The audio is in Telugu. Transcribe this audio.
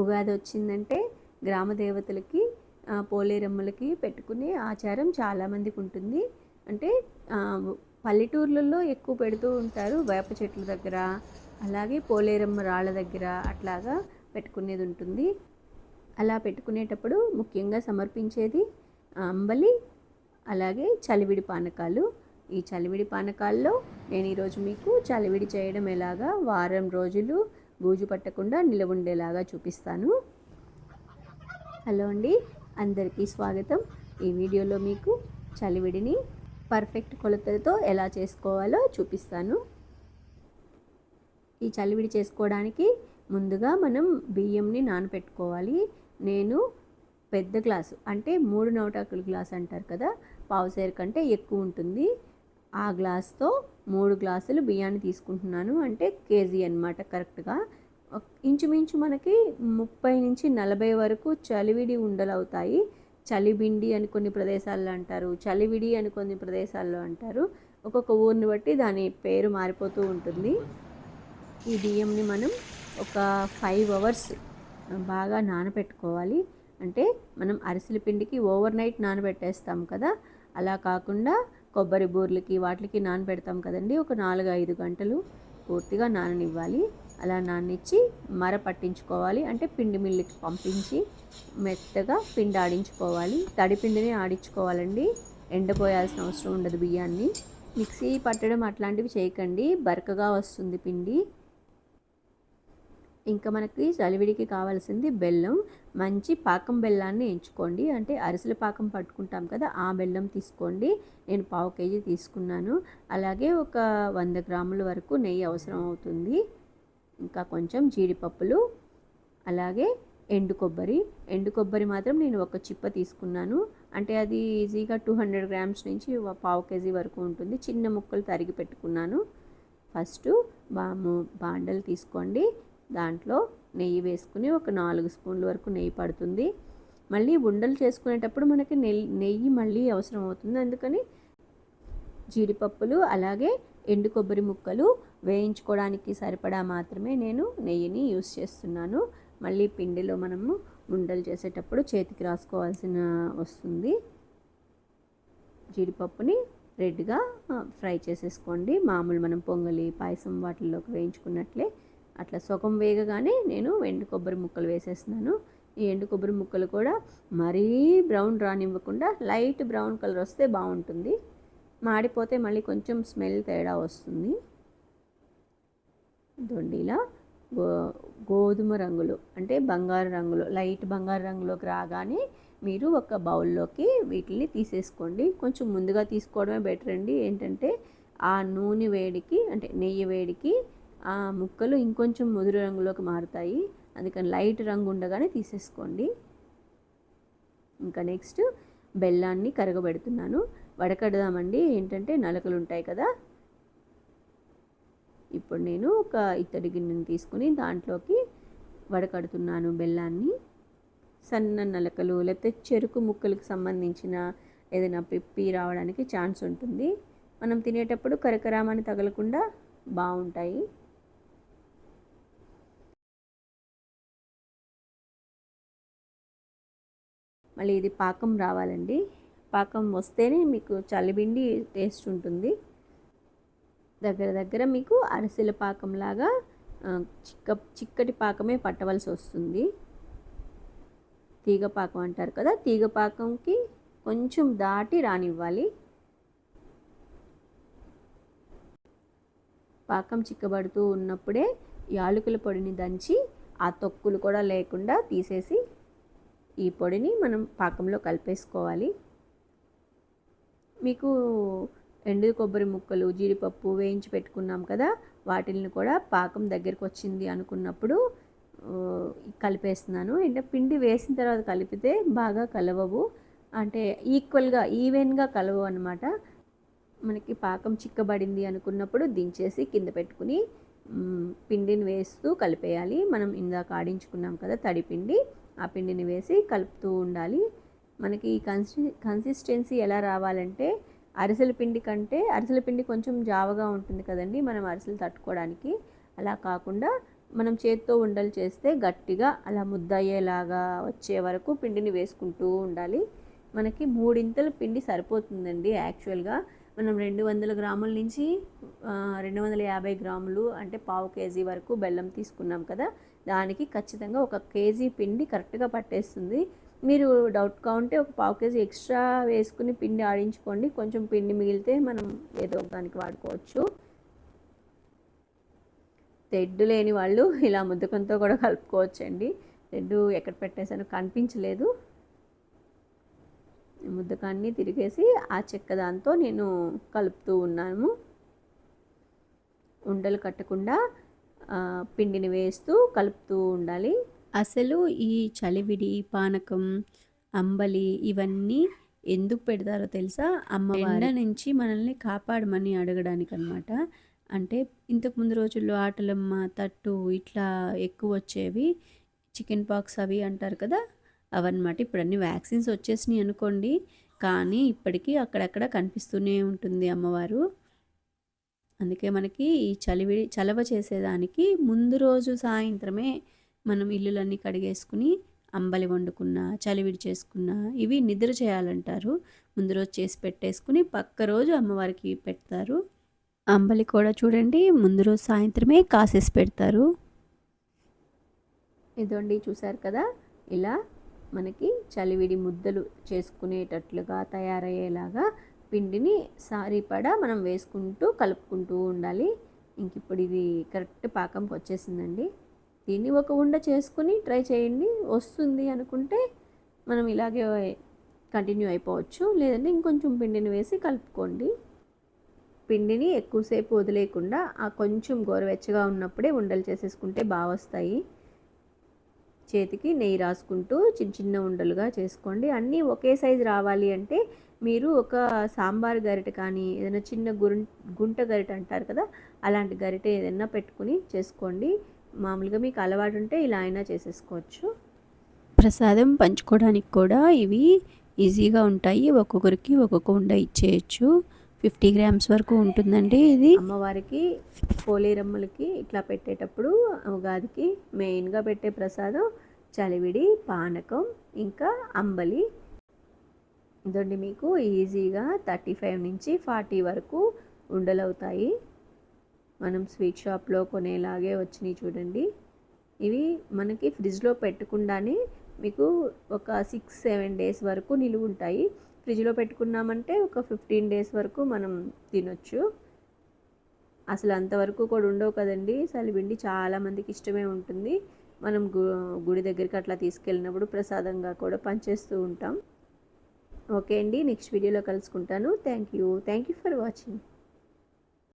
ఉగాది వచ్చిందంటే గ్రామ దేవతలకి పోలేరమ్మలకి పెట్టుకునే ఆచారం చాలామందికి ఉంటుంది. అంటే పల్లెటూర్లలో ఎక్కువ పెడుతూ ఉంటారు వేప చెట్ల దగ్గర అలాగే పోలేరమ్మ రాళ్ళ దగ్గర అట్లాగా పెట్టుకునేది ఉంటుంది. అలా పెట్టుకునేటప్పుడు ముఖ్యంగా సమర్పించేది అంబలి అలాగే చలివిడి పానకాలు. ఈ చలివిడి పానకాల్లో నేను ఈరోజు మీకు చలివిడి చేయడం ఎలాగా వారం రోజులు బూజు పట్టకుండా నిలవుండేలాగా చూపిస్తాను. హలో అండి అందరికీ స్వాగతం. ఈ వీడియోలో మీకు చలివిడిని పర్ఫెక్ట్ కొలతలతో ఎలా చేసుకోవాలో చూపిస్తాను. ఈ చలివిడి చేసుకోవడానికి ముందుగా మనం బియ్యంని నానబెట్టుకోవాలి నేను పెద్ద గ్లాసు అంటే మూడు నవటాకుల గ్లాస్ అంటారు కదా పావుసేరు కంటే ఎక్కువ ఉంటుంది. ఆ గ్లాస్తో మూడు గ్లాసులు బియ్యాన్ని తీసుకుంటున్నాను అంటే కేజీ అనమాట కరెక్ట్గా. ఇంచుమించు మనకి ముప్పై నుంచి నలభై వరకు చలివిడి ఉండలు అవుతాయి చలిబిండి అని కొన్ని ప్రదేశాల్లో అంటారు చలివిడి అని కొన్ని ప్రదేశాల్లో అంటారు. ఒక్కొక్క ఊరిని బట్టి దాని పేరు మారిపోతూ ఉంటుంది. ఈ బియ్యంని మనం ఒక ఫైవ్ అవర్స్ బాగా నానబెట్టుకోవాలి అంటే మనం అరిసెల పిండికి ఓవర్ నైట్ నానబెట్టేస్తాం కదా. అలా కాకుండా కొబ్బరి బూర్లకి వాటికి నానబెడతాం కదండి. ఒక నాలుగు ఐదు గంటలు పూర్తిగా నాననివ్వాలి. అలా నానిచ్చి మర పట్టించుకోవాలి. అంటే పిండి మిల్లుకి పంపించి మెత్తగా పిండి ఆడించుకోవాలి. తడి పిండిని ఆడించుకోవాలండి. ఎండపోయాల్సిన అవసరం ఉండదు బియ్యాన్ని. మిక్సీ పట్టడం అట్లాంటివి చేయకండి. బరకగా వస్తుంది పిండి. ఇంకా మనకి చలివిడికి కావాల్సింది బెల్లం. మంచి పాకం బెల్లాన్ని ఎంచుకోండి. అంటే అరిసెల పాకం పట్టుకుంటాం కదా ఆ బెల్లం తీసుకోండి. నేను పావు కేజీ తీసుకున్నాను. అలాగే ఒక వంద గ్రాముల వరకు నెయ్యి అవసరం అవుతుంది. ఇంకా కొంచెం జీడిపప్పులు అలాగే ఎండు కొబ్బరి. ఎండు కొబ్బరి మాత్రం నేను ఒక చిప్ప తీసుకున్నాను. అంటే అది ఈజీగా టూ హండ్రెడ్ గ్రామ్స్ నుంచి పావు కేజీ వరకు ఉంటుంది. చిన్న ముక్కలు తరిగి పెట్టుకున్నాను. ఫస్ట్ బాము బాండలు తీసుకోండి. దాంట్లో నెయ్యి వేసుకుని ఒక నాలుగు స్పూన్ల వరకు నెయ్యి పడుతుంది. మళ్ళీ ఉండలు చేసుకునేటప్పుడు మనకి నెయ్యి నెయ్యి మళ్ళీ అవసరం అవుతుంది అందుకని జీడిపప్పులు అలాగే ఎండు కొబ్బరి ముక్కలు వేయించుకోవడానికి సరిపడా మాత్రమే నేను నెయ్యిని యూస్ చేస్తున్నాను. మళ్ళీ పిండిలో మనము ఉండలు చేసేటప్పుడు చేతికి రాసుకోవాల్సిన వస్తుంది. జీడిపప్పుని రెడ్గా ఫ్రై చేసేసుకోండి. మామూలు మనం పొంగలి పాయసం వాటిల్లోకి వేయించుకున్నట్లే. అట్లా సుఖం వేగగానే నేను ఎండు కొబ్బరి ముక్కలు వేసేస్తున్నాను. ఈ ఎండు కొబ్బరి ముక్కలు కూడా మరీ బ్రౌన్ రానివ్వకుండా లైట్ బ్రౌన్ కలర్ వస్తే బాగుంటుంది. మాడిపోతే మళ్ళీ కొంచెం స్మెల్ తేడా వస్తుంది. దొండిలా గో గోధుమ రంగులో అంటే బంగారు రంగులో లైట్ బంగారు రంగులోకి రాగానే మీరు ఒక బౌల్లోకి వీటిని తీసేసుకోండి. కొంచెం ముందుగా తీసుకోవడమే బెటర్ అండి. ఏంటంటే ఆ నూనె వేడికి అంటే నెయ్యి వేడికి ఆ ముక్కలు ఇంకొంచెం ముదురు రంగులోకి మారుతాయి. అందుకని లైట్ రంగు ఉండగానే తీసేసుకోండి. ఇంకా నెక్స్ట్ బెల్లాన్ని కరగబెడుతున్నాను. వడకడదామండి. ఏంటంటే నలకలు ఉంటాయి కదా. ఇప్పుడు నేను ఒక ఇత్తడి గిన్నెని తీసుకుని దాంట్లోకి వడకడుతున్నాను బెల్లాన్ని. సన్న నలకలు లేకపోతే చెరుకు ముక్కలకు సంబంధించిన ఏదైనా పిప్పి రావడానికి ఛాన్స్ ఉంటుంది. మనం తినేటప్పుడు కరకరామని తగలకుండా బాగుంటాయి మళ్ళీ ఇది పాకం రావాలండి. పాకం వస్తేనే మీకు చలిబిండి టేస్ట్ ఉంటుంది. దగ్గర దగ్గర మీకు అరిసెల పాకంలాగా చిక్క చిక్కటి పాకమే పట్టవలసి వస్తుంది. తీగ పాకం అంటారు కదా తీగ పాకంకి కొంచెం దాటి రానివ్వాలి. పాకం చిక్కబడుతూ ఉన్నప్పుడే యాలకుల పొడిని దంచి ఆ తొక్కులు కూడా లేకుండా తీసేసి ఈ పొడిని మనం పాకంలో కలిపేసుకోవాలి. మీకు ఎండు కొబ్బరి ముక్కలు జీడిపప్పు వేయించి పెట్టుకున్నాం కదా వాటిని కూడా పాకం దగ్గరికి వచ్చింది అనుకున్నప్పుడు కలిపేస్తున్నాను. అంటే పిండి వేసిన తర్వాత కలిపితే బాగా కలవవు. అంటే ఈక్వల్గా ఈవెన్గా కలవవు అనమాట మనకి పాకం చిక్కబడింది అనుకున్నప్పుడు దించేసి కింద పెట్టుకుని పిండిని వేస్తూ కలిపేయాలి. మనం ఇందాక ఆడించుకున్నాం కదా తడి పిండి ఆ పిండిని వేసి కలుపుతూ ఉండాలి. మనకి ఈ కన్సి కన్సిస్టెన్సీ ఎలా రావాలంటే అరిసెల పిండి కంటే అరిసెల పిండి కొంచెం జావగా ఉంటుంది కదండి మనం అరిసెలు తట్టుకోవడానికి. అలా కాకుండా మనం చేత్తో ఉండలు చేస్తే గట్టిగా అలా ముద్ద అయ్యేలాగా వచ్చే వరకు పిండిని వేసుకుంటూ ఉండాలి. మనకి మూడింతల పిండి సరిపోతుందండి యాక్చువల్గా. మనం రెండు వందల గ్రాముల నుంచి రెండు వందల యాభై గ్రాములు అంటే పావు కేజీ వరకు బెల్లం తీసుకున్నాం కదా దానికి ఖచ్చితంగా ఒక కేజీ పిండి కరెక్ట్గా పట్టేస్తుంది. మీరు డౌట్గా ఉంటే ఒక పావు కేజీ ఎక్స్ట్రా వేసుకుని పిండి ఆడించుకోండి. కొంచెం పిండి మిగిలితే మనం ఏదో దానికి వాడుకోవచ్చు. తెడ్డు లేని వాళ్ళు ఇలా ముద్దకంతో కూడా కలుపుకోవచ్చండి. తెడ్డు ఎక్కడ పెట్టేసానో కనిపించలేదు. ముద్దకాన్ని తిరిగేసి ఆ చెక్క దాంతో నేను కలుపుతూ ఉన్నాను. ఉండలు కట్టకుండా పిండిని వేస్తూ కలుపుతూ ఉండాలి. అసలు ఈ చలివిడి పానకం అంబలి ఇవన్నీ ఎందుకు పెడతారో తెలుసా? అమ్మ నుంచి మనల్ని కాపాడమని అడగడానికి అనమాట అంటే ఇంతకుముందు రోజుల్లో ఆటలమ్మ తట్టు ఇట్లా ఎక్కువ వచ్చేవి. చికెన్ పాక్స్ అవి అంటారు కదా? అవన్నమాట. ఇప్పుడు అన్ని వ్యాక్సిన్స్ వచ్చేసినాయి అనుకోండి. కానీ ఇప్పటికీ అక్కడక్కడ కనిపిస్తూనే ఉంటుంది అమ్మవారు. అందుకే మనకి ఈ చలివిడి చలవ చేసేదానికి ముందు రోజు సాయంత్రమే మనం ఇల్లులన్నీ కడిగేసుకుని అంబలి వండుకున్న చలివిడి చేసుకున్న ఇవి నిద్ర చేయాలంటారు. ముందు రోజు చేసి పెట్టేసుకుని పక్క రోజు అమ్మవారికి పెడతారు. అంబలి కూడా చూడండి ముందు రోజు సాయంత్రమే కాసేసి పెడతారు. ఇదండి చూసారు కదా ఇలా మనకి చలివిడి ముద్దలు చేసుకునేటట్లుగా తయారయ్యేలాగా పిండిని సారీపడా మనం వేసుకుంటూ కలుపుకుంటూ ఉండాలి. ఇంక ఇప్పుడు ఇది కరెక్ట్ పాకంకి వచ్చేసిందండి. దీన్ని ఒక ఉండ చేసుకుని ట్రై చేయండి. వస్తుంది అనుకుంటే మనం ఇలాగే కంటిన్యూ అయిపోవచ్చు. లేదంటే ఇంకొంచెం పిండిని వేసి కలుపుకోండి. పిండిని ఎక్కువసేపు వదిలేయకుండా ఆ కొంచెం గోరువెచ్చగా ఉన్నప్పుడే ఉండలు చేసేసుకుంటే బాగా వస్తాయి. చేతికి నెయ్యి రాసుకుంటూ చిన్న చిన్న ఉండలుగా చేసుకోండి. అన్నీ ఒకే సైజు రావాలి అంటే మీరు ఒక సాంబార్ గరిటె కానీ ఏదైనా చిన్న గుం గుంట గరిటె అంటారు కదా అలాంటి గరిటె ఏదైనా పెట్టుకుని చేసుకోండి. మామూలుగా మీకు అలవాటు ఉంటే ఇలా అయినా చేసేసుకోవచ్చు. ప్రసాదం పంచుకోవడానికి కూడా ఇవి ఈజీగా ఉంటాయి. ఒక్కొక్కరికి ఒక్కొక్క ఉండ ఇచ్చేయచ్చు. ఫిఫ్టీ గ్రామ్స్ వరకు ఉంటుందండి ఇది. అమ్మవారికి పోలేరమ్మలకి ఇట్లా పెట్టేటప్పుడు ఉగాదికి మెయిన్గా పెట్టే ప్రసాదం చలివిడి పానకం ఇంకా అంబలి. ఇదండి మీకు ఈజీగా థర్టీ ఫైవ్ నుంచి ఫార్టీ వరకు ఉండలవుతాయి. మనం స్వీట్ షాప్లో కొనేలాగే వచ్చినాయి చూడండి. ఇవి మనకి ఫ్రిడ్జ్లో పెట్టకుండానే మీకు ఒక సిక్స్ సెవెన్ డేస్ వరకు నిలువ ఉంటాయి. ఫ్రిడ్జ్లో పెట్టుకున్నామంటే ఒక ఫిఫ్టీన్ డేస్ వరకు మనం తినొచ్చు. అసలు అంతవరకు కూడా ఉండవు కదండి. సలిబిండి చాలామందికి ఇష్టమే ఉంటుంది. మనం గుడి దగ్గరికి అట్లా తీసుకెళ్ళినప్పుడు ప్రసాదంగా కూడా పనిచేస్తూ ఉంటాం. ఓకే అండి. నెక్స్ట్ వీడియోలో కలుసుకుంటాను. Thank you. Thank you for watching.